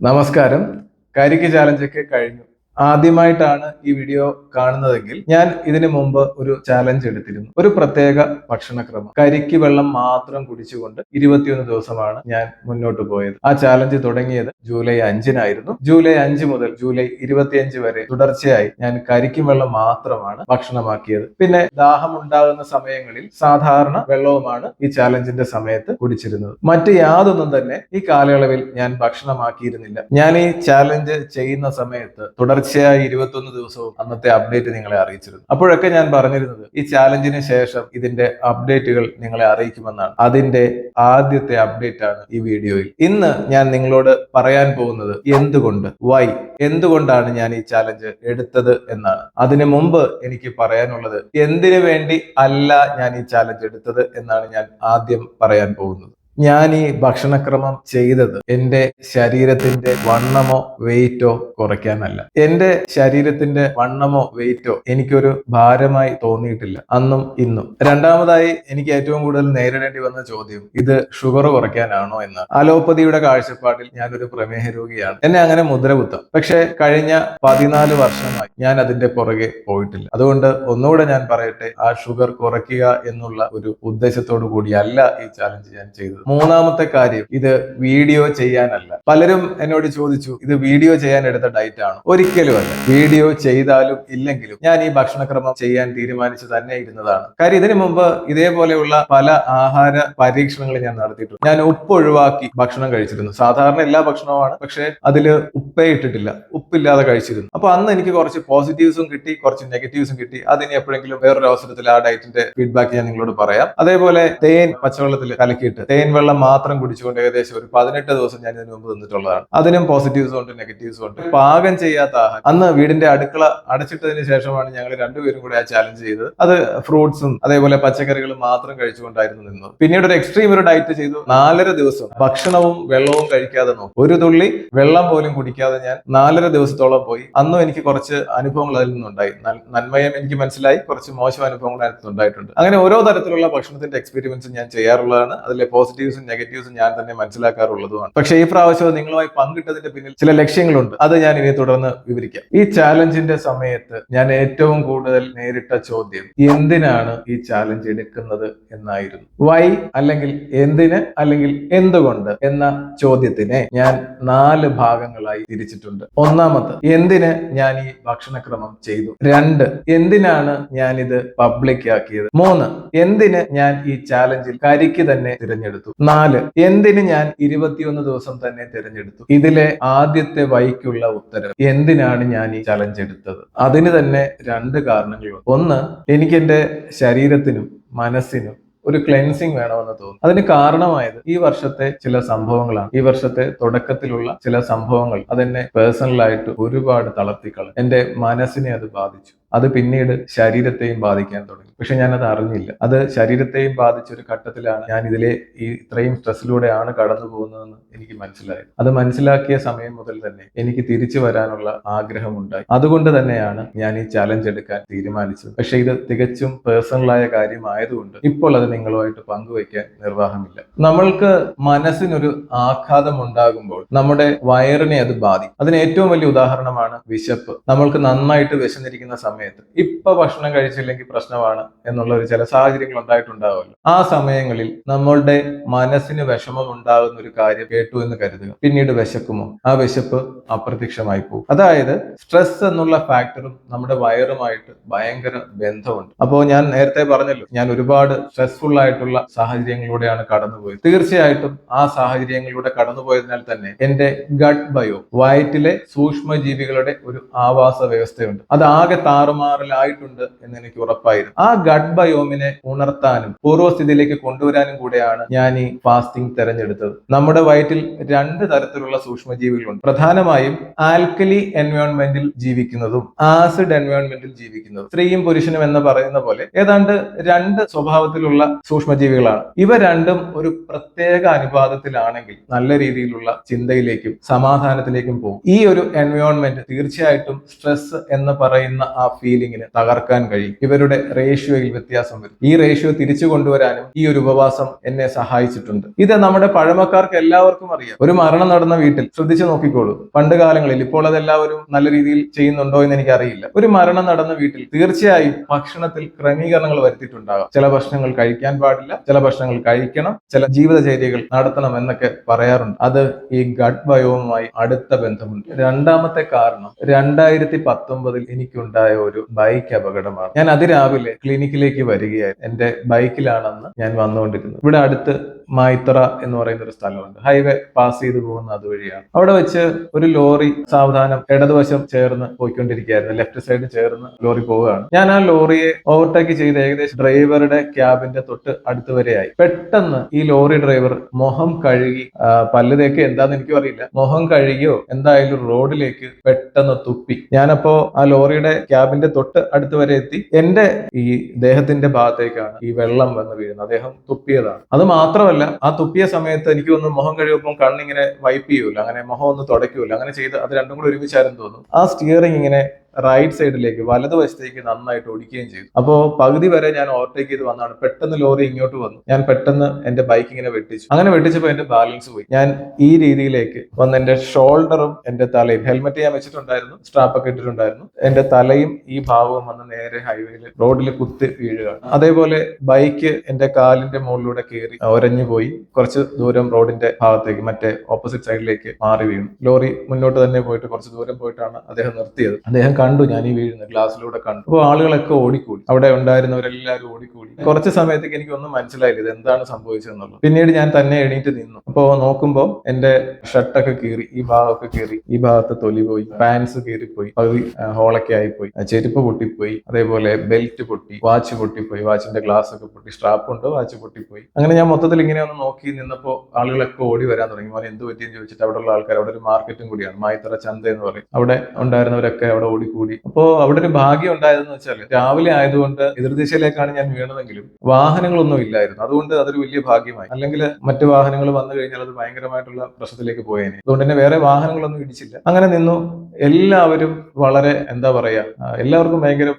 നമസ്കാരം. കരിക്ക് ചാലഞ്ചൊക്കെ കഴിഞ്ഞു. ആദ്യമായിട്ടാണ് ഈ വീഡിയോ കാണുന്നതെങ്കിൽ ഞാൻ ഇതിനു മുമ്പ് ഒരു ചാലഞ്ച് എടുത്തിരുന്നു. ഒരു പ്രത്യേക ഭക്ഷണക്രമം. കരിക്ക് വെള്ളം മാത്രം കുടിച്ചുകൊണ്ട് ഇരുപത്തിയൊന്ന് ദിവസമാണ് ഞാൻ മുന്നോട്ട് പോയത്. ആ ചാലഞ്ച് തുടങ്ങിയത് ജൂലൈ അഞ്ചിനായിരുന്നു. ജൂലൈ അഞ്ച് മുതൽ ജൂലൈ ഇരുപത്തിയഞ്ച് വരെ തുടർച്ചയായി ഞാൻ കരിക്കും വെള്ളം മാത്രമാണ് ഭക്ഷണമാക്കിയത്. പിന്നെ ദാഹം ഉണ്ടാകുന്ന സമയങ്ങളിൽ സാധാരണ വെള്ളവുമാണ് ഈ ചാലഞ്ചിന്റെ സമയത്ത് കുടിച്ചിരുന്നത്. മറ്റ് യാതൊന്നും തന്നെ ഈ കാലയളവിൽ ഞാൻ ഭക്ഷണമാക്കിയിരുന്നില്ല. ഞാൻ ഈ ചാലഞ്ച് ചെയ്യുന്ന സമയത്ത് തുടർച്ചയായി ഇരുപത്തൊന്ന് ദിവസവും അന്നത്തെ അപ്ഡേറ്റ് നിങ്ങളെ അറിയിച്ചിരുന്നു. അപ്പോഴൊക്കെ ഞാൻ പറഞ്ഞിരുന്നത് ഈ ചാലഞ്ചിന് ശേഷം ഇതിന്റെ അപ്ഡേറ്റുകൾ നിങ്ങളെ അറിയിക്കുമെന്നാണ്. അതിന്റെ ആദ്യത്തെ അപ്ഡേറ്റ് ആണ് ഈ വീഡിയോയിൽ. ഇന്ന് ഞാൻ നിങ്ങളോട് പറയാൻ പോകുന്നത് എന്തുകൊണ്ട് വൈ എന്തുകൊണ്ടാണ് ഞാൻ ഈ ചാലഞ്ച് എടുത്തത് എന്നാണ്. അതിനു മുമ്പ് എനിക്ക് പറയാനുള്ളത് എന്തിനു വേണ്ടി അല്ല ഞാൻ ഈ ചാലഞ്ച് എടുത്തത് എന്നാണ് ഞാൻ ആദ്യം പറയാൻ പോകുന്നത്. ഞാൻ ഈ ഭക്ഷണക്രമം ചെയ്തത് എന്റെ ശരീരത്തിന്റെ വണ്ണമോ വെയിറ്റോ കുറയ്ക്കാനല്ല. എന്റെ ശരീരത്തിന്റെ വണ്ണമോ വെയിറ്റോ എനിക്കൊരു ഭാരമായി തോന്നിയിട്ടില്ല. അന്നും ഇന്നും. രണ്ടാമതായി എനിക്ക് ഏറ്റവും കൂടുതൽ നേരിടേണ്ടി വന്ന ചോദ്യം ഇത് ഷുഗർ കുറയ്ക്കാനാണോ എന്ന്. അലോപ്പതിയുടെ കാഴ്ചപ്പാടിൽ ഞാനൊരു പ്രമേഹ രോഗിയാണ്. എന്നെ അങ്ങനെ മുദ്ര കുത്താം പക്ഷെ കഴിഞ്ഞ പതിനാല് വർഷമായി ഞാൻ അതിന്റെ പുറകെ പോയിട്ടില്ല. അതുകൊണ്ട് ഒന്നുകൂടെ ഞാൻ പറയട്ടെ ആ ഷുഗർ കുറയ്ക്കുക എന്നുള്ള ഒരു ഉദ്ദേശത്തോടു കൂടിയല്ല ഈ ചാലഞ്ച് ഞാൻ ചെയ്തത്. മൂന്നാമത്തെ കാര്യം ഇത് വീഡിയോ ചെയ്യാനല്ല. പലരും എന്നോട് ചോദിച്ചു ഇത് വീഡിയോ ചെയ്യാൻ എടുത്ത ഡയറ്റ് ആണ്? ഒരിക്കലും അല്ല. വീഡിയോ ചെയ്താലും ഇല്ലെങ്കിലും ഞാൻ ഈ ഭക്ഷണക്രമം ചെയ്യാൻ തീരുമാനിച്ചു തന്നെ ഇരുന്നതാണ്. കാര്യം ഇതിനു മുമ്പ് ഇതേപോലെയുള്ള പല ആഹാര പരീക്ഷണങ്ങൾ ഞാൻ നടത്തിയിട്ടുണ്ട്. ഞാൻ ഉപ്പ് ഒഴിവാക്കി ഭക്ഷണം കഴിച്ചിരുന്നു. സാധാരണ എല്ലാ ഭക്ഷണവുമാണ് പക്ഷെ അതിൽ ഉപ്പേ ഇട്ടിട്ടില്ല. ഉപ്പില്ലാതെ കഴിച്ചിരുന്നു. അപ്പൊ അന്ന് എനിക്ക് കുറച്ച് പോസിറ്റീവ്സും കിട്ടി കുറച്ച് നെഗറ്റീവ്സും കിട്ടി. അതിന് എപ്പോഴെങ്കിലും വേറൊരു അവസരത്തിൽ ആ ഡയറ്റിന്റെ ഫീഡ്ബാക്ക് ഞാൻ നിങ്ങളോട് പറയാം. അതേപോലെ തേൻ പച്ചവെള്ളത്തിൽ കലക്കിയിട്ട് തേൻ വെള്ളം മാത്രം കുടിച്ചുകൊണ്ട് ഏകദേശം ഒരു പതിനെട്ട് ദിവസം ഞാൻ ഇതിനു മുമ്പ് തന്നിട്ടുള്ളതാണ് അതിനും പോസിറ്റീവ്സും ഉണ്ട് നെഗറ്റീവ്സും ഉണ്ട്. പാകം ചെയ്യാത്ത ആഹാരം. അന്ന് വീടിന്റെ അടുക്കള അടച്ചിട്ടതിന് ശേഷമാണ് ഞങ്ങൾ രണ്ടുപേരും കൂടെ ആ ചാലഞ്ച് ചെയ്തത്. അത് ഫ്രൂട്ട്സും അതേപോലെ പച്ചക്കറികളും മാത്രം കഴിച്ചുകൊണ്ടായിരുന്നു നിന്നത്. പിന്നീട് ഒരു എക്സ്ട്രീം ഒരു ഡയറ്റ് ചെയ്തു. നാലര ദിവസം ഭക്ഷണവും വെള്ളവും കഴിക്കാതെ നോക്കും. ഒരു തുള്ളി വെള്ളം പോലും കുടിക്കാതെ ഞാൻ നാലര ദിവസത്തോളം പോയി. അന്നും എനിക്ക് കുറച്ച് അനുഭവങ്ങൾ അതിൽ നിന്നുണ്ടായി. നന്മയം എനിക്ക് മനസ്സിലായി. കുറച്ച് മോശം അനുഭവങ്ങൾ അതിനകത്ത് ഉണ്ടായിട്ടുണ്ട് അങ്ങനെ ഓരോ തരത്തിലുള്ള ഭക്ഷണത്തിന്റെ എക്സ്പീരിയൻസും ഞാൻ ചെയ്യാറുള്ളതാണ്. അതിലെ പോസിറ്റീവ്സും നെഗറ്റീവ്സും ഞാൻ തന്നെ മനസ്സിലാക്കാറുള്ളതുമാണ്. പക്ഷെ ഈ പ്രാവശ്യം നിങ്ങളുമായി പങ്കിട്ടതിന്റെ പിന്നിൽ ചില ലക്ഷ്യങ്ങളുണ്ട്. അത് ഞാൻ ഇനി തുടർന്ന് വിവരിക്കാം. ഈ ചാലഞ്ചിന്റെ സമയത്ത് ഞാൻ ഏറ്റവും കൂടുതൽ നേരിട്ട ചോദ്യം എന്തിനാണ് ഈ ചാലഞ്ച് എടുക്കുന്നത് എന്നായിരുന്നു. വൈ അല്ലെങ്കിൽ എന്തിന് അല്ലെങ്കിൽ എന്തുകൊണ്ട് എന്ന ചോദ്യത്തിനെ ഞാൻ നാല് ഭാഗങ്ങളായി തിരിച്ചിട്ടുണ്ട്. ഒന്നാമത് എന്തിന് ഞാൻ ഈ ഭക്ഷണക്രമം ചെയ്തു? രണ്ട് എന്തിനാണ് ഞാൻ ഇത് പബ്ലിക് ആക്കിയത്? മൂന്ന് എന്തിന് ഞാൻ ഈ ചാലഞ്ചിൽ കരിക്ക് തന്നെ തിരഞ്ഞെടുത്തു? നാല് എന്തിന് ഞാൻ ഇരുപത്തിയൊന്ന് ദിവസം തന്നെ തിരഞ്ഞെടുത്തു? ഇതിലെ ആദ്യത്തെ വൈക്കുള്ള ഉത്തരം എന്തിനാണ് ഞാൻ ഈ ചലഞ്ച് എടുത്തത്? അതിന് തന്നെ രണ്ട് കാരണങ്ങളുണ്ട്. ഒന്ന് എനിക്ക് എന്റെ ശരീരത്തിനും മനസ്സിനും ഒരു ക്ലെൻസിങ് വേണമെന്ന് തോന്നുന്നു. അതിന് കാരണമായത് ഈ വർഷത്തെ ചില സംഭവങ്ങളാണ്. ഈ വർഷത്തെ തുടക്കത്തിലുള്ള ചില സംഭവങ്ങൾ അതെന്നെ പേഴ്സണലായിട്ട് ഒരുപാട് തളർത്തിക്കളഞ്ഞു. എന്റെ മനസ്സിനെ അത് ബാധിച്ചു. അത് പിന്നീട് ശരീരത്തെയും ബാധിക്കാൻ തുടങ്ങി. പക്ഷെ ഞാൻ അത് അറിഞ്ഞില്ല. അത് ശരീരത്തെയും ബാധിച്ച ഒരു ഘട്ടത്തിലാണ് ഞാൻ ഇതിലെ ഈ ഇത്രയും സ്ട്രെസ്സിലൂടെയാണ് കടന്നു പോകുന്നതെന്ന് എനിക്ക് മനസ്സിലായി അത് മനസ്സിലാക്കിയ സമയം മുതൽ തന്നെ എനിക്ക് തിരിച്ചു വരാനുള്ള ആഗ്രഹമുണ്ടായി. അതുകൊണ്ട് തന്നെയാണ് ഞാൻ ഈ ചലഞ്ച് എടുക്കാൻ തീരുമാനിച്ചത്. പക്ഷെ ഇത് തികച്ചും പേഴ്സണലായ കാര്യമായതുകൊണ്ട് ഇപ്പോൾ അത് നിങ്ങളുമായിട്ട് പങ്കുവയ്ക്കാൻ നിർവാഹമില്ല. നമ്മൾക്ക് മനസ്സിനൊരു ആഘാതം ഉണ്ടാകുമ്പോൾ നമ്മുടെ വയറിനെ അത് ബാധിക്കും. അതിന് ഏറ്റവും വലിയ ഉദാഹരണമാണ് വിശപ്പ്. നമ്മൾക്ക് നന്നായിട്ട് വിശന്നിരിക്കുന്ന സമയത്ത്. ഇപ്പൊ ഭക്ഷണം കഴിച്ചില്ലെങ്കിൽ പ്രശ്നമാണ് എന്നുള്ള ഒരു ചില സാഹചര്യങ്ങൾ ഉണ്ടായിട്ടുണ്ടാവുമല്ലോ. ആ സമയങ്ങളിൽ നമ്മളുടെ മനസ്സിന് വിഷമം ഉണ്ടാകുന്ന ഒരു കാര്യം കേട്ടു എന്ന് കരുതുക. പിന്നീട് വിശക്കുമോ? ആ വിശപ്പ് അപ്രത്യക്ഷമായി പോകും. അതായത് സ്ട്രെസ് എന്നുള്ള ഫാക്ടറും നമ്മുടെ വയറുമായിട്ട് ഭയങ്കര ബന്ധമുണ്ട്. അപ്പോൾ ഞാൻ നേരത്തെ പറഞ്ഞല്ലോ ഞാൻ ഒരുപാട് സ്ട്രെസ്ഫുൾ ആയിട്ടുള്ള സാഹചര്യങ്ങളിലൂടെയാണ് കടന്നുപോയത്. തീർച്ചയായിട്ടും ആ സാഹചര്യങ്ങളിലൂടെ കടന്നുപോയതിനാൽ തന്നെ എന്റെ ഗട്ട് ബയോ വയറ്റിലെ സൂക്ഷ്മജീവികളുടെ ഒരു ആവാസ വ്യവസ്ഥയുണ്ട്. അത് ആകെ താറുമാറലായിട്ടുണ്ട് എന്ന് എനിക്ക് ഉറപ്പായിരുന്നു. ആ ഗഡ് ബയോമിനെ ഉണർത്താനും പൂർവസ്ഥിതിയിലേക്ക് കൊണ്ടുവരാനും കൂടെയാണ് ഞാൻ ഈ ഫാസ്റ്റിംഗ് തെരഞ്ഞെടുത്തത്. നമ്മുടെ വയറ്റിൽ രണ്ട് തരത്തിലുള്ള സൂക്ഷ്മജീവികളുണ്ട്. പ്രധാനമായും ആൽക്കലി എൻവയോൺമെന്റിൽ ജീവിക്കുന്നതും ആസിഡ് എൻവയോൺമെന്റിൽ ജീവിക്കുന്നതും സ്ത്രീയും പുരുഷനും എന്ന് പറയുന്ന പോലെ ഏതാണ്ട് രണ്ട് സ്വഭാവത്തിലുള്ള സൂക്ഷ്മജീവികളാണ്. ഇവ രണ്ടും ഒരു പ്രത്യേക അനുപാതത്തിലാണെങ്കിൽ നല്ല രീതിയിലുള്ള ചിന്തയിലേക്കും സമാധാനത്തിലേക്കും പോകും. ഈ ഒരു എൻവയോൺമെന്റ് തീർച്ചയായിട്ടും സ്ട്രെസ് എന്ന് പറയുന്ന ആ ഫീലിങ്ങിന് തകർക്കാൻ കഴിയും. ഇവരുടെ റേഷ്യോയിൽ വ്യത്യാസം വരും. ഈ റേഷ്യോ തിരിച്ചു കൊണ്ടുവരാനും ഈ ഒരു ഉപവാസം എന്നെ സഹായിച്ചിട്ടുണ്ട്. ഇത് നമ്മുടെ പഴമക്കാർക്ക് എല്ലാവർക്കും അറിയാം. ഒരു മരണം നടന്ന വീട്ടിൽ ശ്രദ്ധിച്ചു നോക്കിക്കോളൂ. പണ്ട് കാലങ്ങളിൽ ഇപ്പോൾ അതെല്ലാവരും നല്ല രീതിയിൽ ചെയ്യുന്നുണ്ടോ എന്ന് എനിക്ക് അറിയില്ല ഒരു മരണം നടന്ന വീട്ടിൽ തീർച്ചയായും ഭക്ഷണത്തിൽ ക്രമീകരണങ്ങൾ വരുത്തിയിട്ടുണ്ടാകാം. ചില ഭക്ഷണങ്ങൾ കഴിക്കാൻ പാടില്ല ചില ഭക്ഷണങ്ങൾ കഴിക്കണം ചില ജീവിതചര്യകൾ നടത്തണം എന്നൊക്കെ പറയാറുണ്ട്. അത് ഈ ഗഡ് ബയോവുമായി അടുത്ത ബന്ധമുണ്ട്. രണ്ടാമത്തെ കാരണം രണ്ടായിരത്തി പത്തൊമ്പതിൽ എനിക്കുണ്ടായ ഒരു ബൈക്ക് അപകടമാണ്. ഞാൻ അതിരാവിലെ ക്ലിനിക്കിലേക്ക് വരികയായിരുന്നു എന്റെ ബൈക്കിലാണെന്ന് ഞാൻ വന്നുകൊണ്ടിരുന്നത്. ഇവിടെ അടുത്ത് മായിത്തറ എന്ന് പറയുന്ന ഒരു സ്ഥലമുണ്ട്. ഹൈവേ പാസ് ചെയ്ത് പോകുന്ന അതുവഴിയാണ്. അവിടെ വെച്ച് ഒരു ലോറി സാവധാനം ഇടതുവശം ചേർന്ന് പോയിക്കൊണ്ടിരിക്കുകയായിരുന്നു. ലെഫ്റ്റ് സൈഡ് ചേർന്ന് ലോറി പോവുകയാണ്. ഞാൻ ആ ലോറിയെ ഓവർടേക്ക് ചെയ്ത് ഏകദേശം ഡ്രൈവറുടെ ക്യാബിന്റെ തൊട്ട് അടുത്ത് വരെയായി. പെട്ടെന്ന് ഈ ലോറി ഡ്രൈവർ മുഖം കഴുകി ആ, പല്ല് തേക്ക് എന്താന്ന് എനിക്കും അറിയില്ല. മുഖം കഴുകിയോ എന്തായാലും റോഡിലേക്ക് പെട്ടെന്ന് തുപ്പി. ഞാനപ്പോ ആ ലോറിയുടെ ക്യാബിന്റെ തൊട്ട് അടുത്ത് വരെ എത്തി. എന്റെ ഈ ദേഹത്തിന്റെ ഭാഗത്തേക്കാണ് ഈ വെള്ളം വന്ന് വീഴുന്നത്. അദ്ദേഹം തുപ്പിയതാണ്. അത് മാത്രമല്ല ആ തുപ്പിയ സമയത്ത് എനിക്ക് ഒന്ന് മുഖം കഴിയുമ്പോൾ കണ്ണിങ്ങനെ വൈപ്പ് ചെയ്യൂല. അങ്ങനെ മുഖം ഒന്ന് തുടയ്ക്കൂല. അങ്ങനെ ചെയ്ത് അത് രണ്ടും കൂടി ഒരുമിച്ചായിരുന്നു തോന്നുന്നു. ആ സ്റ്റിയറിംഗ് ഇങ്ങനെ റൈറ്റ് സൈഡിലേക്ക് വലതുവശത്തേക്ക് നന്നായിട്ട് ഓടിക്കുകയും ചെയ്തു. അപ്പോ പകുതി വരെ ഞാൻ ഓവർടേക്ക് ചെയ്ത് വന്നാണ് പെട്ടെന്ന് ലോറി ഇങ്ങോട്ട് വന്നു. ഞാൻ പെട്ടെന്ന് എന്റെ ബൈക്ക് ഇങ്ങനെ വെട്ടിച്ചു. അങ്ങനെ വെട്ടിച്ചപ്പോൾ എന്റെ ബാലൻസ് പോയി. ഞാൻ ഈ രീതിയിലേക്ക് വന്ന് എന്റെ ഷോൾഡറും എന്റെ തലയും ഹെൽമെറ്റ് ഞാൻ വെച്ചിട്ടുണ്ടായിരുന്നു സ്ട്രാപ്പ് ഒക്കെ ഇട്ടിട്ടുണ്ടായിരുന്നു. എന്റെ തലയും ഈ ഭാവവും വന്ന് നേരെ ഹൈവേയിൽ റോഡിൽ കുത്തി വീഴുകയാണ്. അതേപോലെ ബൈക്ക് എന്റെ കാലിന്റെ മുകളിലൂടെ കയറി ഒരഞ്ഞു പോയി. കുറച്ച് ദൂരം റോഡിന്റെ ഭാഗത്തേക്ക് മറ്റേ ഓപ്പോസിറ്റ് സൈഡിലേക്ക് മാറി വീണു. ലോറി മുന്നോട്ട് തന്നെ പോയിട്ട് കുറച്ച് ദൂരം പോയിട്ടാണ് അദ്ദേഹം നിർത്തിയത്. അദ്ദേഹം കണ്ടു ഞാൻ ഈ വീഴുന്ന ഗ്ലാസ്സിലൂടെ കണ്ടു. അപ്പോൾ ആളുകളൊക്കെ ഓടിക്കൂടി. അവിടെ ഉണ്ടായിരുന്നവരെല്ലാവരും ഓടിക്കൂടി. കുറച്ച് സമയത്തേക്ക് എനിക്ക് ഒന്നും മനസ്സിലായില്ല ഇത് എന്താണ് സംഭവിച്ചതെന്നുള്ളത്. പിന്നീട് ഞാൻ തന്നെ എണീറ്റ് നിന്നു. അപ്പോൾ നോക്കുമ്പോൾ എന്റെ ഷർട്ടൊക്കെ കീറി ഈ ഭാഗമൊക്കെ കീറി ഈ ഭാഗത്ത് തൊലി പോയി പാൻസ് കീറിപ്പോയി പകുതി ഹോളൊക്കെ ആയിപ്പോയി. ചെരുപ്പ് പൊട്ടിപ്പോയി അതേപോലെ ബെൽറ്റ് പൊട്ടി വാച്ച് പൊട്ടിപ്പോയി വാച്ചിന്റെ ഗ്ലാസ് ഒക്കെ പൊട്ടി സ്ട്രാപ്പ് ഉണ്ട് വാച്ച് പൊട്ടിപ്പോയി. അങ്ങനെ ഞാൻ മൊത്തത്തിൽ ഇങ്ങനെ ഒന്ന് നോക്കി നിന്നപ്പോൾ ആളുകളൊക്കെ ഓടി വരാൻ തുടങ്ങി. മോനെ എന്ത് പറ്റിയെന്ന് ചോദിച്ചിട്ട് അവിടെയുള്ള ആൾക്കാർ അവിടെ ഒരു മാർക്കറ്റും കൂടിയാണ് മായിത്തറ ചന്ത എന്ന് പറയും. അവിടെ ഉണ്ടായിരുന്നവരൊക്കെ അവിടെ ഓടിക്കൂടി അപ്പോ അവിടെ ഒരു ഭാഗ്യം ഉണ്ടായതെന്ന് വെച്ചാൽ രാവിലെ ആയതുകൊണ്ട് എതിർദിശയിലേക്കാണ് ഞാൻ വീണതെങ്കിലും വാഹനങ്ങളൊന്നും ഇല്ലായിരുന്നു. അതുകൊണ്ട് അതൊരു വലിയ ഭാഗ്യമായി. അല്ലെങ്കിൽ മറ്റു വാഹനങ്ങൾ വന്നു കഴിഞ്ഞാൽ അത് ഭയങ്കരമായിട്ടുള്ള പ്രശ്നത്തിലേക്ക് പോയേനെ. അതുകൊണ്ട് തന്നെ വേറെ വാഹനങ്ങളൊന്നും ഇടിച്ചില്ല. അങ്ങനെ നിന്നു. എല്ലാവരും വളരെ എന്താ പറയാ എല്ലാവർക്കും ഭയങ്കര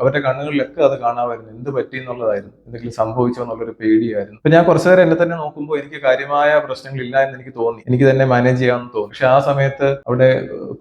അവരുടെ കണ്ണുകളിലൊക്കെ അത് കാണാമായിരുന്നു. എന്ത് പറ്റി എന്നുള്ളതായിരുന്നു. എന്തെങ്കിലും സംഭവിച്ചോ എന്നുള്ളൊരു പേടിയായിരുന്നു. അപ്പൊ ഞാൻ കുറച്ചു നേരം എന്നെ തന്നെ നോക്കുമ്പോൾ എനിക്ക് കാര്യമായ പ്രശ്നങ്ങൾ ഇല്ല എന്ന് എനിക്ക് തോന്നി. എനിക്ക് തന്നെ മാനേജ് ചെയ്യാമെന്ന് തോന്നി. പക്ഷെ ആ സമയത്ത് അവിടെ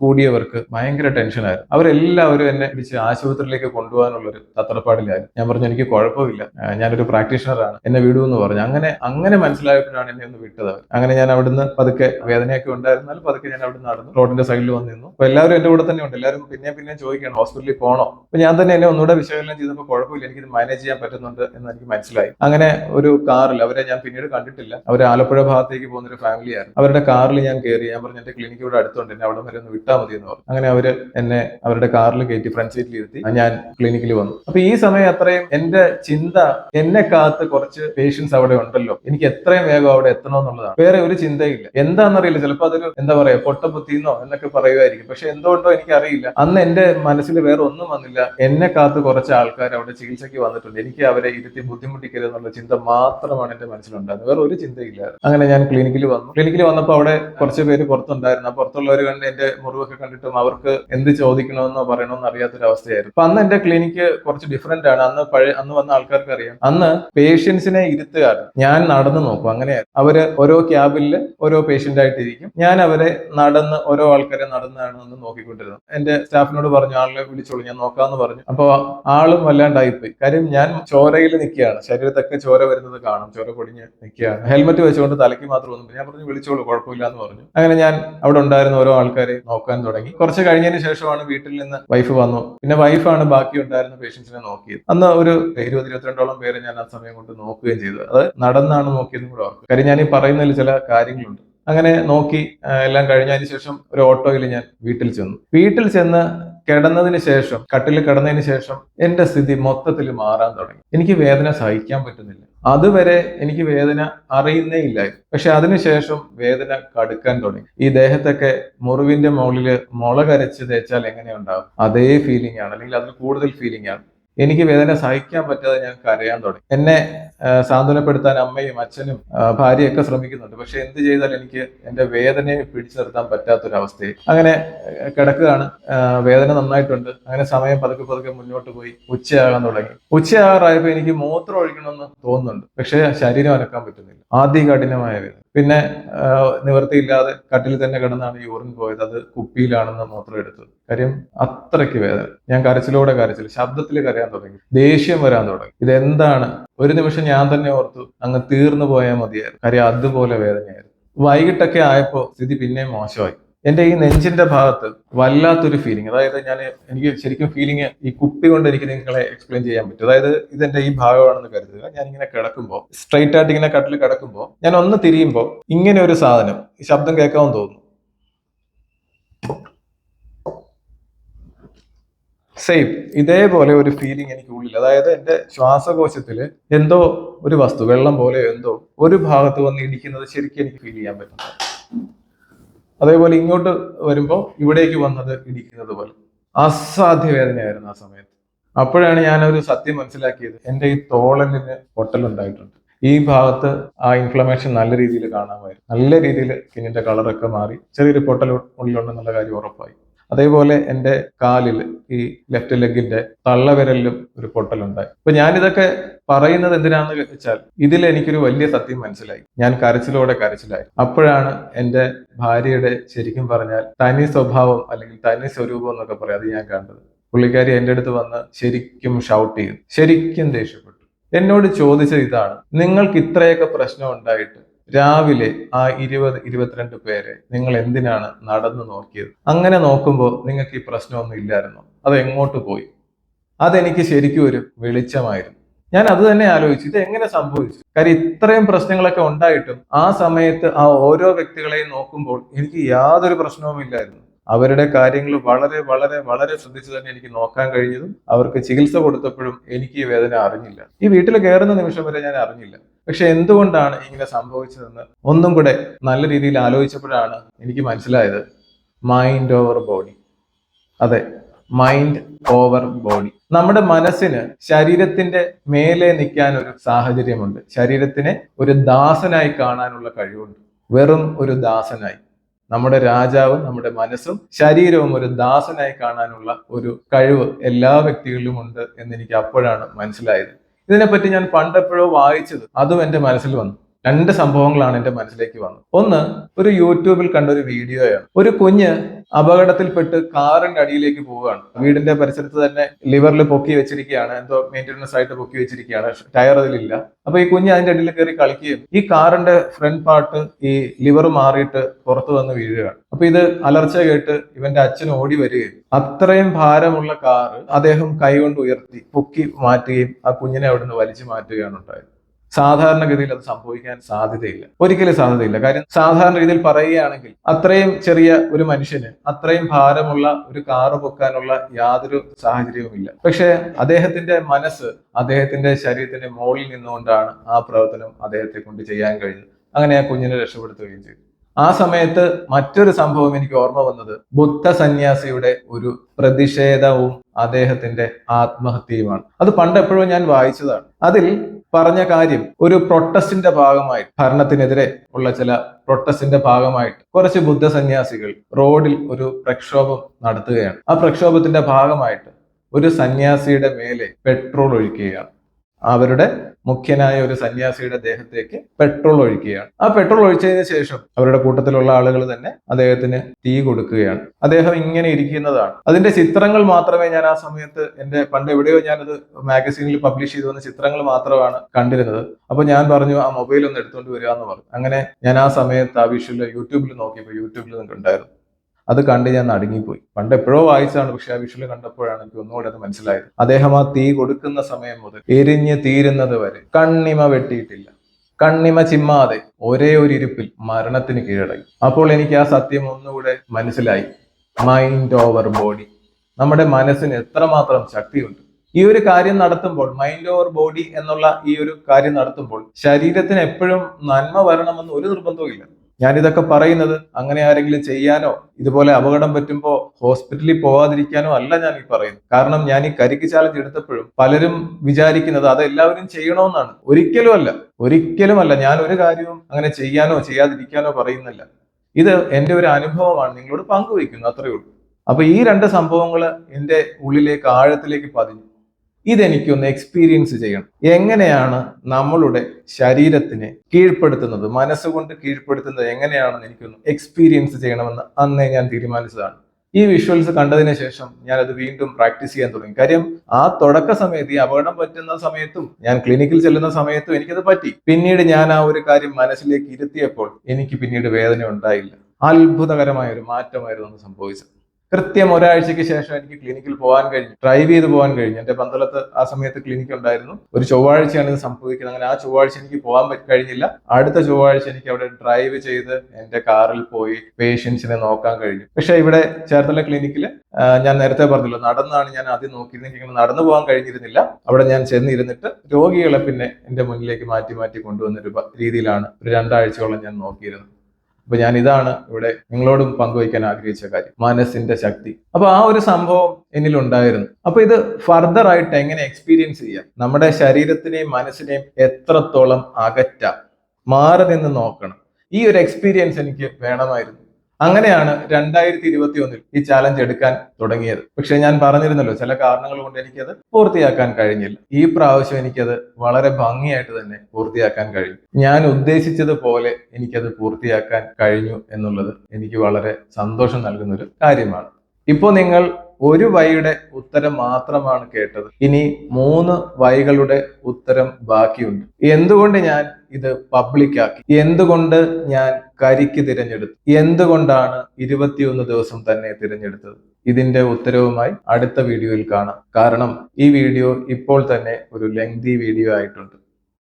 കൂടിയവർക്ക് ഭയങ്കര ടെൻഷനായിരുന്നു അവരെല്ലാവരും എന്നെ പിടിച്ച് ആശുപത്രിയിലേക്ക് കൊണ്ടുപോകാനുള്ള ഒരു തത്രപ്പാടിലായിരുന്നു ഞാൻ പറഞ്ഞു എനിക്ക് കുഴപ്പമില്ല. ഞാനൊരു പ്രാക്ടീഷണറാണ്. എന്നെ വിടൂ എന്ന് പറഞ്ഞു. അങ്ങനെ അങ്ങനെ മനസ്സിലായപ്പോഴാണ് എന്നെ ഒന്ന് വിട്ടത് അങ്ങനെ ഞാൻ അവിടുന്ന് പതുക്കെ വേദനയൊക്കെ ഉണ്ടായിരുന്നാൽ പതുക്കെ ഞാൻ അവിടുന്ന് നടന്നു. റോഡിന്റെ സൈഡിൽ വന്ന് നിന്നു. അപ്പൊ എല്ലാവരും എന്റെ കൂടെ തന്നെ ഉണ്ട്. എല്ലാവരും പിന്നെ പിന്നെ ചോദിക്കണം ഹോസ്പിറ്റലിൽ പോകണോ അപ്പൊ ഞാൻ തന്നെ എന്നെ ഒന്നുകൂടെ വിശകലനം ചെയ്തപ്പോൾ കുഴപ്പമില്ല. എനിക്കിത് മാനേജ് ചെയ്യാൻ പറ്റുന്നുണ്ട് എന്ന് എനിക്ക് മനസ്സിലായി. അങ്ങനെ ഒരു കാറിൽ അവരെ ഞാൻ പിന്നീട് കണ്ടിട്ടില്ല. അവർ ആലപ്പുഴ ഭാഗത്തേക്ക് പോകുന്ന ഒരു ഫാമിലിയായിരുന്നു അവരുടെ കാറിൽ ഞാൻ കയറി ഞാൻ പറഞ്ഞു എന്റെ ക്ലിനിക്ക് ഇവിടെ അടുത്തുണ്ട്. എന്നെ അവിടെ വരെ ഒന്ന് വിട്ടാൽ മതി എന്ന് പറഞ്ഞു. അങ്ങനെ അവർ എന്നെ അവരുടെ കാറിൽ കയറ്റി ഫ്രണ്ട് സീറ്റിൽ ഇരുത്തി ഞാൻ ക്ലിനിക്കിൽ വന്നു. അപ്പൊ ഈ സമയം അത്രയും എന്റെ ചിന്ത എന്നെ കാത്ത് കുറച്ച് പേഷ്യൻസ് അവിടെ ഉണ്ടല്ലോ. എനിക്ക് എത്രയും വേഗം അവിടെ എത്തണമെന്നുള്ളതാണ്. വേറെ ഒരു ചിന്തയില്ല. എന്താണെന്നറിയില്ല. ചിലപ്പോൾ അതൊരു എന്താ പറയാ പൊട്ടബുദ്ധിന്നോ എന്നൊക്കെ പറയുമായിരിക്കും. പക്ഷെ എന്തുകൊണ്ടോ എനിക്ക് അറിയില്ല അന്ന് എന്റെ മനസ്സിൽ വേറെ ഒന്നും വന്നില്ല. എന്നെ കാത്ത് കുറച്ച് ആൾക്കാർ അവിടെ ചികിത്സയ്ക്ക് വന്നിട്ടുണ്ട്. എനിക്ക് അവരെ ഇരുത്തി ബുദ്ധിമുട്ടിക്കരുത് എന്നുള്ള ചിന്ത മാത്രമാണ് എന്റെ മനസ്സിലുണ്ടായിരുന്നത്. വേറെ ഒരു ചിന്തയില്ല. അങ്ങനെ ഞാൻ ക്ലിനിക്കിൽ വന്നു. ക്ലിനിക്കിൽ വന്നപ്പോൾ അവിടെ കുറച്ച് പേര് പുറത്തുണ്ടായിരുന്നു. പുറത്തുള്ളവർ കണ്ട് എന്റെ മുറിവൊക്കെ കണ്ടിട്ടും അവർക്ക് എന്ത് ചോദിക്കണമെന്നോ പറയണമെന്നോ അറിയാത്തൊരു അവസ്ഥയായിരുന്നു അപ്പൊ അന്ന് എന്റെ ക്ലിനിക്ക് കുറച്ച് ഡിഫറെന്റ് ആണ്. അന്ന് പഴയ അന്ന് വന്ന ആൾക്കാർക്ക് അറിയാം. അന്ന് പേഷ്യൻസിനെ ഇരുത്തുകാർ ഞാൻ നടന്നു നോക്കും. അങ്ങനെയായിരുന്നു. അവർ ഓരോ ക്യാബിൽ ഓരോ പേഷ്യന്റ് ആയിട്ടിരിക്കും. ഞാൻ അവരെ നടന്ന് ഓരോ ആൾക്കാരെ നടന്നാണ് ഒന്ന് നോക്കിക്കൊണ്ടിരുന്നത്. എന്റെ സ്റ്റാഫിനോട് പറഞ്ഞു ആളെ വിളിച്ചോളൂ ഞാൻ നോക്കാന്ന് പറഞ്ഞു. അപ്പൊ ആളും വല്ലാണ്ടായിപ്പോയി. കാര്യം ഞാൻ ചോരയിൽ നിൽക്കുകയാണ്. ശരീരത്തൊക്കെ ചോര വരുന്നത് കാണും. ചോര പൊടിഞ്ഞ് നിൽക്കുകയാണ്. ഹെൽമെറ്റ് വെച്ചുകൊണ്ട് തലയ്ക്ക് മാത്രം ഒന്നും ഞാൻ പറഞ്ഞു വിളിച്ചോളൂ കുഴപ്പമില്ല എന്ന് പറഞ്ഞു. അങ്ങനെ ഞാൻ അവിടെ ഉണ്ടായിരുന്ന ഓരോ ആൾക്കാരെ നോക്കാൻ തുടങ്ങി. കുറച്ച് കഴിഞ്ഞതിന് ശേഷമാണ് വീട്ടിൽ നിന്ന് വൈഫ് വന്നു. പിന്നെ വൈഫാണ് ബാക്കി ഉണ്ടായിരുന്ന പേഷ്യൻസിനെ നോക്കിയത്. അന്ന് ഒരു ഇരുപത് ഇരുപത്തിരണ്ടോളം പേര് ഞാൻ ആ സമയം കൊണ്ട് നോക്കുകയും ചെയ്തു. അത് നടന്നാണ് നോക്കിയതും കൂടെ ഓർക്കും കാര്യം ഞാൻ ഈ പറയുന്നതിൽ ചില കാര്യങ്ങളുണ്ട്. അങ്ങനെ നോക്കി എല്ലാം കഴിഞ്ഞതിന് ശേഷം ഒരു ഓട്ടോയിൽ ഞാൻ വീട്ടിൽ ചെന്നു. വീട്ടിൽ ചെന്ന് കിടന്നതിന് ശേഷം കട്ടിൽ കിടന്നതിന് ശേഷം എന്റെ സ്ഥിതി മൊത്തത്തിൽ മാറാൻ തുടങ്ങി. എനിക്ക് വേദന സഹിക്കാൻ പറ്റുന്നില്ല. അതുവരെ എനിക്ക് വേദന അറിയുന്നേ ഇല്ലായിരുന്നു പക്ഷെ അതിനുശേഷം വേദന കടുക്കാൻ തുടങ്ങി. ഈ ദേഹത്തൊക്കെ മുറിവിന്റെ മുകളിൽ മുളകരച്ച് തേച്ചാൽ എങ്ങനെയുണ്ടാവും? അതേ ഫീലിംഗ് ആണ്. അല്ലെങ്കിൽ അതിൽ കൂടുതൽ ഫീലിംഗ് ആണ്. എനിക്ക് വേദന സഹിക്കാൻ പറ്റാതെ ഞാൻ കരയാൻ തുടങ്ങി. എന്നെ സാന്ത്വനപ്പെടുത്താൻ അമ്മയും അച്ഛനും ഭാര്യയൊക്കെ ശ്രമിക്കുന്നുണ്ട്. പക്ഷെ എന്ത് ചെയ്താലും എനിക്ക് എന്റെ വേദനയെ പിടിച്ചു നിർത്താൻ പറ്റാത്തൊരവസ്ഥയിൽ അങ്ങനെ കിടക്കുകയാണ്. വേദന നന്നായിട്ടുണ്ട്. അങ്ങനെ സമയം പതുക്കെ പതുക്കെ മുന്നോട്ട് പോയി ഉച്ചയാകാൻ തുടങ്ങി. ഉച്ചയാകാറായപ്പോ എനിക്ക് മൂത്രം ഒഴിക്കണമെന്ന് തോന്നുന്നുണ്ട്. പക്ഷെ ശരീരം അനക്കാൻ പറ്റുന്നില്ല. ആദ്യ കഠിനമായ വേദന. പിന്നെ നിവർത്തിയില്ലാതെ കട്ടിൽ തന്നെ കിടന്നാണ് യൂറിൻ പോയത്. അത് കുപ്പിയിലാണെന്ന് മൂത്രം എടുത്തത് കാര്യം അത്രയ്ക്ക് വേദന. ഞാൻ കരച്ചിലോടെ കരച്ചിൽ ശബ്ദത്തിൽ കരയാൻ തുടങ്ങി ദേഷ്യം വരാൻ തുടങ്ങി. ഇതെന്താണ്? ഒരു നിമിഷം ഞാൻ തന്നെ ഓർത്തു അങ്ങ് തീർന്നു പോയാൽ മതിയായിരുന്നു. കാര്യം അതുപോലെ വേദനയായിരുന്നു. വൈകിട്ടൊക്കെ ആയപ്പോൾ സ്ഥിതി പിന്നെയും മോശമായി. എന്റെ ഈ നെഞ്ചിന്റെ ഭാഗത്ത് വല്ലാത്തൊരു ഫീലിംഗ് അതായത് ഞാൻ എനിക്ക് ശരിക്കും ഫീലിംഗ് ഈ കുപ്പി കൊണ്ട് എനിക്ക് നിങ്ങളെ എക്സ്പ്ലെയിൻ ചെയ്യാൻ പറ്റും. അതായത് ഇതെന്റെ ഈ ഭാഗമാണെന്ന് കരുതുക. ഞാൻ ഇങ്ങനെ കിടക്കുമ്പോൾ സ്ട്രൈറ്റ് ആയിട്ട് ഇങ്ങനെ കട്ടിൽ കിടക്കുമ്പോൾ ഞാൻ ഒന്ന് തിരിയുമ്പോൾ ഇങ്ങനെ ഒരു സാധനം ശബ്ദം കേൾക്കാമെന്ന് തോന്നുന്നു. സെയിം ഇതേപോലെ ഒരു ഫീലിംഗ് എനിക്ക് ഉള്ളിൽ അതായത് എന്റെ ശ്വാസകോശത്തിൽ എന്തോ ഒരു വസ്തു വെള്ളം പോലെ എന്തോ ഒരു ഭാഗത്ത് വന്ന് ഇടിക്കുന്നത് ശരിക്കും എനിക്ക് ഫീൽ ചെയ്യാൻ പറ്റും. അതേപോലെ ഇങ്ങോട്ട് വരുമ്പോൾ ഇവിടേക്ക് വന്നത് ഇടിക്കുന്നത് പോലെ. അസാധ്യ വേദനയായിരുന്നു ആ സമയത്ത്. അപ്പോഴാണ് ഞാൻ ഒരു സത്യം മനസ്സിലാക്കിയത്. എന്റെ ഈ തോളലിന് പൊട്ടലുണ്ടായിട്ടുണ്ട്. ഈ ഭാഗത്ത് ആ ഇൻഫ്ലമേഷൻ നല്ല രീതിയിൽ കാണാമായിരുന്നു. നല്ല രീതിയിൽ സ്കിന്നിന്റെ കളറൊക്കെ മാറി. ചെറിയൊരു പൊട്ടൽ ഉള്ളിലുണ്ടെന്നുള്ള കാര്യം ഉറപ്പായി. അതേപോലെ എന്റെ കാലിൽ ഈ ലെഫ്റ്റ് ലെഗിന്റെ തള്ളവിരലിലും ഒരു പൊട്ടലുണ്ടായി. അപ്പൊ ഞാനിതൊക്കെ പറയുന്നത് എന്തിനാണെന്ന് വെച്ചാൽ ഇതിൽ എനിക്കൊരു വലിയ സത്യം മനസ്സിലായി. ഞാൻ കരച്ചിലോടെ കരച്ചിലായി. അപ്പോഴാണ് എന്റെ ഭാര്യയുടെ ശരിക്കും പറഞ്ഞാൽ തനി സ്വഭാവം അല്ലെങ്കിൽ തനി സ്വരൂപം എന്നൊക്കെ പറയാം. അത് ഞാൻ കണ്ടത്. പുള്ളിക്കാരി എന്റെ അടുത്ത് വന്ന് ശരിക്കും ഷൗട്ട് ചെയ്തു. ശരിക്കും ദേഷ്യപ്പെട്ടു. എന്നോട് ചോദിച്ചത് ഇതാണ്. നിങ്ങൾക്ക് ഇത്രയൊക്കെ പ്രശ്നം ഉണ്ടായിട്ട് രാവിലെ ആ ഇരുപത് ഇരുപത്തിരണ്ട് പേരെ നിങ്ങൾ എന്തിനാണ് നടന്നു നോക്കിയത്? അങ്ങനെ നോക്കുമ്പോൾ നിങ്ങൾക്ക് ഈ പ്രശ്നമൊന്നും ഇല്ലായിരുന്നു. അത് എങ്ങോട്ട് പോയി? അതെനിക്ക് ശരിക്കും ഒരു വെളിച്ചമായിരുന്നു. ഞാൻ അത് തന്നെ ആലോചിച്ചു. ഇത് എങ്ങനെ സംഭവിച്ചു? കാര്യം ഇത്രയും പ്രശ്നങ്ങളൊക്കെ ഉണ്ടായിട്ടും ആ സമയത്ത് ആ ഓരോ വ്യക്തികളെയും നോക്കുമ്പോൾ എനിക്ക് യാതൊരു പ്രശ്നവും ഇല്ലായിരുന്നു. അവരുടെ കാര്യങ്ങൾ വളരെ വളരെ വളരെ ശ്രദ്ധിച്ചു തന്നെ എനിക്ക് നോക്കാൻ കഴിഞ്ഞതും അവർക്ക് ചികിത്സ കൊടുത്തപ്പോഴും എനിക്ക് ഈ വേദന അറിഞ്ഞില്ല. ഈ വീട്ടിൽ കയറുന്ന നിമിഷം വരെ ഞാൻ അറിഞ്ഞില്ല. പക്ഷെ എന്തുകൊണ്ടാണ് ഇങ്ങനെ സംഭവിച്ചതെന്ന് ഒന്നും കൂടെ നല്ല രീതിയിൽ ആലോചിച്ചപ്പോഴാണ് എനിക്ക് മനസ്സിലായത്. മൈൻഡ് ഓവർ ബോഡി അതെ മൈൻഡ് ഓവർ ബോഡി നമ്മുടെ മനസ്സിന് ശരീരത്തിന്റെ മേലെ നിൽക്കാൻ ഒരു സാഹചര്യമുണ്ട്. ശരീരത്തിനെ ഒരു ദാസനായി കാണാനുള്ള കഴിവുണ്ട്. വെറും ഒരു ദാസനായി. നമ്മുടെ രാജാവും നമ്മുടെ മനസ്സും ശരീരവും ഒരു ദാസനായി കാണാനുള്ള ഒരു കഴിവ് എല്ലാ വ്യക്തികളിലും ഉണ്ട് എന്ന് എനിക്ക് അപ്പോഴാണ് മനസ്സിലായത്. ഇതിനെപ്പറ്റി ഞാൻ പണ്ടെപ്പോഴോ വായിച്ചത് അതും എന്റെ മനസ്സിൽ വന്നു. രണ്ട് സംഭവങ്ങളാണ് എന്റെ മനസ്സിലേക്ക് വന്നത്. ഒന്ന് ഒരു യൂട്യൂബിൽ കണ്ട ഒരു വീഡിയോയാണ്. ഒരു കുഞ്ഞ് അപകടത്തിൽപ്പെട്ട് കാറിന്റെ അടിയിലേക്ക് പോവുകയാണ്. വീടിന്റെ പരിസരത്ത് തന്നെ ലിവറിൽ പൊക്കി വെച്ചിരിക്കുകയാണ്. എന്തോ മെയിന്റനൻസ് ആയിട്ട് പൊക്കി വെച്ചിരിക്കുകയാണ്. ടയർ അതിലില്ല. അപ്പൊ ഈ കുഞ്ഞ് അതിന്റെ അടിയിൽ കയറി കളിക്കുകയും ഈ കാറിന്റെ ഫ്രണ്ട് പാർട്ട് ഈ ലിവർ മാറിയിട്ട് പുറത്തു വന്ന് വീഴുകയാണ്. അപ്പൊ ഇത് അലർച്ച കേട്ട് ഇവന്റെ അച്ഛൻ ഓടി വരികയും അത്രയും ഭാരമുള്ള കാറ് അദ്ദേഹം കൈകൊണ്ട് ഉയർത്തി പൊക്കി മാറ്റുകയും ആ കുഞ്ഞിനെ അവിടുന്ന് വലിച്ചു മാറ്റുകയാണ് ഉണ്ടായത്. സാധാരണഗതിയിൽ അത് സംഭവിക്കാൻ സാധ്യതയില്ല. ഒരിക്കലും സാധ്യതയില്ല. കാര്യം സാധാരണ രീതിയിൽ പറയുകയാണെങ്കിൽ അത്രയും ചെറിയ ഒരു മനുഷ്യന് അത്രയും ഭാരമുള്ള ഒരു കാറ് പൊക്കാനുള്ള യാതൊരു സാഹചര്യവുമില്ല. പക്ഷേ അദ്ദേഹത്തിന്റെ മനസ്സ് അദ്ദേഹത്തിന്റെ ശരീരത്തിന്റെ മുകളിൽ നിന്നുകൊണ്ടാണ് ആ പ്രവർത്തനം അദ്ദേഹത്തെ കൊണ്ട് ചെയ്യാൻ കഴിഞ്ഞത്. അങ്ങനെ ആ കുഞ്ഞിനെ രക്ഷപ്പെടുത്തുകയും ചെയ്തു. ആ സമയത്ത് മറ്റൊരു സംഭവം എനിക്ക് ഓർമ്മ വന്നത്. ബുദ്ധ സന്യാസിയുടെ ഒരു പ്രതിഷേധവും അദ്ദേഹത്തിന്റെ ആത്മഹത്യയുമാണ്. അത് പണ്ട് എപ്പോഴും ഞാൻ വായിച്ചതാണ്. അതിൽ പറഞ്ഞ കാര്യം ഒരു പ്രൊട്ടസ്റ്റിന്റെ ഭാഗമായി ഭരണത്തിനെതിരെ ഉള്ള ചില പ്രൊട്ടസ്റ്റിന്റെ ഭാഗമായിട്ട് കുറച്ച് ബുദ്ധ സന്യാസികൾ റോഡിൽ ഒരു പ്രക്ഷോഭം നടത്തുകയാണ്. ആ പ്രക്ഷോഭത്തിന്റെ ഭാഗമായിട്ട് ഒരു സന്യാസിയുടെ മേലെ പെട്രോൾ ഒഴിക്കുകയാണ്. അവരുടെ മുഖ്യനായ ഒരു സന്യാസിയുടെ ദേഹത്തേക്ക് പെട്രോൾ ഒഴിക്കുകയാണ്. ആ പെട്രോൾ ഒഴിച്ചതിന് ശേഷം അവരുടെ കൂട്ടത്തിലുള്ള ആളുകൾ തന്നെ അദ്ദേഹത്തിന് തീ കൊടുക്കുകയാണ്. അദ്ദേഹം ഇങ്ങനെ ഇരിക്കുന്നതാണ്. അതിന്റെ ചിത്രങ്ങൾ മാത്രമേ ഞാൻ ആ സമയത്ത് എന്റെ പണ്ട് എവിടെയോ ഞാനത് മാഗസീനിൽ പബ്ലിഷ് ചെയ്തു വന്ന ചിത്രങ്ങൾ മാത്രമാണ് കണ്ടിരുന്നത്. അപ്പൊ ഞാൻ പറഞ്ഞു ആ മൊബൈൽ ഒന്ന് എടുത്തുകൊണ്ട് വരിക എന്ന് പറഞ്ഞു. അങ്ങനെ ഞാൻ ആ സമയത്ത് ആ വിഷ്വൽ യൂട്യൂബിൽ നോക്കിയപ്പോൾ യൂട്യൂബിൽ നിങ്ങൾക്ക് ഉണ്ടായിരുന്നു അത് കണ്ട് ഞാൻ നടുങ്ങിപ്പോയി. പണ്ട് എപ്പോഴോ വായിച്ചാണ് പക്ഷെ ആ വിഷ്വൽ കണ്ടപ്പോഴാണ് എനിക്ക് ഒന്നുകൂടെ അത് മനസ്സിലായത്. അദ്ദേഹം ആ തീ കൊടുക്കുന്ന സമയം മുതൽ എരിഞ്ഞ് തീരുന്നത് വരെ കണ്ണിമ വെട്ടിയിട്ടില്ല. കണ്ണിമ ചിമ്മാതെ ഒരേ ഒരു ഇരിപ്പിൽ മരണത്തിന് കീഴടങ്ങി. അപ്പോൾ എനിക്ക് ആ സത്യം ഒന്നുകൂടെ മനസ്സിലായി. മൈൻഡ് ഓവർ ബോഡി നമ്മുടെ മനസ്സിന് എത്രമാത്രം ശക്തിയുണ്ട്. ഈ ഒരു കാര്യം നടത്തുമ്പോൾ മൈൻഡ് ഓവർ ബോഡി എന്നുള്ള ഈ ഒരു കാര്യം നടത്തുമ്പോൾ ശരീരത്തിന് എപ്പോഴും നന്മ വരണമെന്ന് ഒരു നിർബന്ധവും ഇല്ല ഞാൻ ഇതൊക്കെ പറയുന്നത് അങ്ങനെ ആരെങ്കിലും ചെയ്യാനോ ഇതുപോലെ അപകടം പറ്റുമ്പോൾ ഹോസ്പിറ്റലിൽ പോവാതിരിക്കാനോ അല്ല ഞാൻ ഈ പറയുന്നത്. കാരണം ഞാൻ ഈ കരിക്ക് ചാലഞ്ച് എടുത്തപ്പോഴും പലരും വിചാരിക്കുന്നത് അത് എല്ലാവരും ചെയ്യണമെന്നാണ് ഒരിക്കലും അല്ല. ഒരിക്കലും അല്ല. ഞാൻ ഒരു കാര്യവും അങ്ങനെ ചെയ്യാനോ ചെയ്യാതിരിക്കാനോ പറയുന്നില്ല. ഇത് എന്റെ ഒരു അനുഭവമാണ്. നിങ്ങളോട് പങ്കുവയ്ക്കുന്നു. അത്രയേ ഉള്ളൂ. അപ്പൊ ഈ രണ്ട് സംഭവങ്ങൾ എന്റെ ഉള്ളിലേക്ക് ആഴത്തിലേക്ക് പതിഞ്ഞു. ഇതെനിക്കൊന്ന് എക്സ്പീരിയൻസ് ചെയ്യണം. എങ്ങനെയാണ് നമ്മളുടെ ശരീരത്തിനെ കീഴ്പ്പെടുത്തുന്നത്? മനസ്സുകൊണ്ട് കീഴ്പ്പെടുത്തുന്നത് എങ്ങനെയാണെന്ന് എനിക്കൊന്ന് എക്സ്പീരിയൻസ് ചെയ്യണമെന്ന് അന്നേ ഞാൻ തീരുമാനിച്ചതാണ്. ഈ വിഷ്വൽസ് കണ്ടതിന് ശേഷം ഞാൻ അത് വീണ്ടും പ്രാക്ടീസ് ചെയ്യാൻ തുടങ്ങി. കാര്യം ആ തുടക്ക സമയത്ത് ഈ അപകടം പറ്റുന്ന സമയത്തും ഞാൻ ക്ലിനിക്കിൽ ചെല്ലുന്ന സമയത്തും എനിക്കത് പറ്റി. പിന്നീട് ഞാൻ ആ ഒരു കാര്യം മനസ്സിലേക്ക് ഇരുത്തിയപ്പോൾ എനിക്ക് പിന്നീട് വേദന ഉണ്ടായില്ല. അത്ഭുതകരമായ ഒരു മാറ്റമായിരുന്നു സംഭവിച്ചത്. കൃത്യം ഒരാഴ്ചയ്ക്ക് ശേഷം എനിക്ക് ക്ലിനിക്കിൽ പോകാൻ കഴിഞ്ഞു. ഡ്രൈവ് ചെയ്ത് പോകാൻ കഴിഞ്ഞു. എന്റെ പന്തലത്ത് ആ സമയത്ത് ക്ലിനിക്ക് ഉണ്ടായിരുന്നു. ഒരു ചൊവ്വാഴ്ചയാണ് ഇത് സംഭവിക്കുന്നത്. അങ്ങനെ ആ ചൊവ്വാഴ്ച എനിക്ക് പോകാൻ കഴിഞ്ഞില്ല. അടുത്ത ചൊവ്വാഴ്ച എനിക്ക് അവിടെ ഡ്രൈവ് ചെയ്ത് എന്റെ കാറിൽ പോയി പേഷ്യൻസിനെ നോക്കാൻ കഴിഞ്ഞു. പക്ഷെ ഇവിടെ ചേർത്തല ക്ലിനിക്കിൽ ഞാൻ നേരത്തെ പറഞ്ഞല്ലോ നടന്നാണ് ഞാൻ ആദ്യം നോക്കിയിരുന്നെങ്കിൽ ഇങ്ങനെ നടന്നു പോകാൻ കഴിഞ്ഞിരുന്നില്ല. അവിടെ ഞാൻ ചെന്നിരുന്നിട്ട് രോഗികളെ പിന്നെ എന്റെ മുന്നിലേക്ക് മാറ്റി മാറ്റി കൊണ്ടുവന്ന ഒരു രീതിയിലാണ് ഒരു രണ്ടാഴ്ചയോളം ഞാൻ നോക്കിയിരുന്നത്. അപ്പൊ ഞാൻ ഇതാണ് ഇവിടെ നിങ്ങളോടും പങ്കുവയ്ക്കാൻ ആഗ്രഹിച്ച കാര്യം മനസ്സിന്റെ ശക്തി. അപ്പൊ ആ ഒരു സംഭവം എന്നിൽ ഉണ്ടായിരുന്നു അപ്പൊ ഇത് ഫർദർ ആയിട്ട് എങ്ങനെ എക്സ്പീരിയൻസ് ചെയ്യാം? നമ്മുടെ ശരീരത്തിനെയും മനസ്സിനെയും എത്രത്തോളം അകറ്റാം? മാറി നിന്ന് നോക്കണം. ഈ ഒരു എക്സ്പീരിയൻസ് എനിക്ക് വേണമായിരുന്നു. അങ്ങനെയാണ് രണ്ടായിരത്തി ഇരുപത്തി ഒന്നിൽ ഈ ചാലഞ്ച് എടുക്കാൻ തുടങ്ങിയത്. പക്ഷെ ഞാൻ പറഞ്ഞിരുന്നല്ലോ ചില കാരണങ്ങൾ കൊണ്ട് എനിക്കത് പൂർത്തിയാക്കാൻ കഴിഞ്ഞില്ല. ഈ പ്രാവശ്യം എനിക്കത് വളരെ ഭംഗിയായിട്ട് തന്നെ പൂർത്തിയാക്കാൻ കഴിഞ്ഞു. ഞാൻ ഉദ്ദേശിച്ചതുപോലെ എനിക്കത് പൂർത്തിയാക്കാൻ കഴിഞ്ഞു എന്നുള്ളത് എനിക്ക് വളരെ സന്തോഷം നൽകുന്ന ഒരു കാര്യമാണ്. ഇപ്പോൾ നിങ്ങൾ ഒരു വൈയുടെ ഉത്തരം മാത്രമാണ് കേട്ടത്. ഇനി മൂന്ന് വൈകളുടെ ഉത്തരം ബാക്കിയുണ്ട്. എന്തുകൊണ്ട് ഞാൻ ഇത് പബ്ലിക്കാക്കി എന്തുകൊണ്ട് ഞാൻ കരിക്ക് തിരഞ്ഞെടുത്തു? എന്തുകൊണ്ടാണ് ഇരുപത്തിയൊന്ന് ദിവസം തന്നെ തിരഞ്ഞെടുത്തത്? ഇതിന്റെ ഉത്തരവുമായി അടുത്ത വീഡിയോയിൽ കാണാം. കാരണം ഈ വീഡിയോ ഇപ്പോൾ തന്നെ ഒരു ലെങ്തി വീഡിയോ ആയിട്ടുണ്ട്.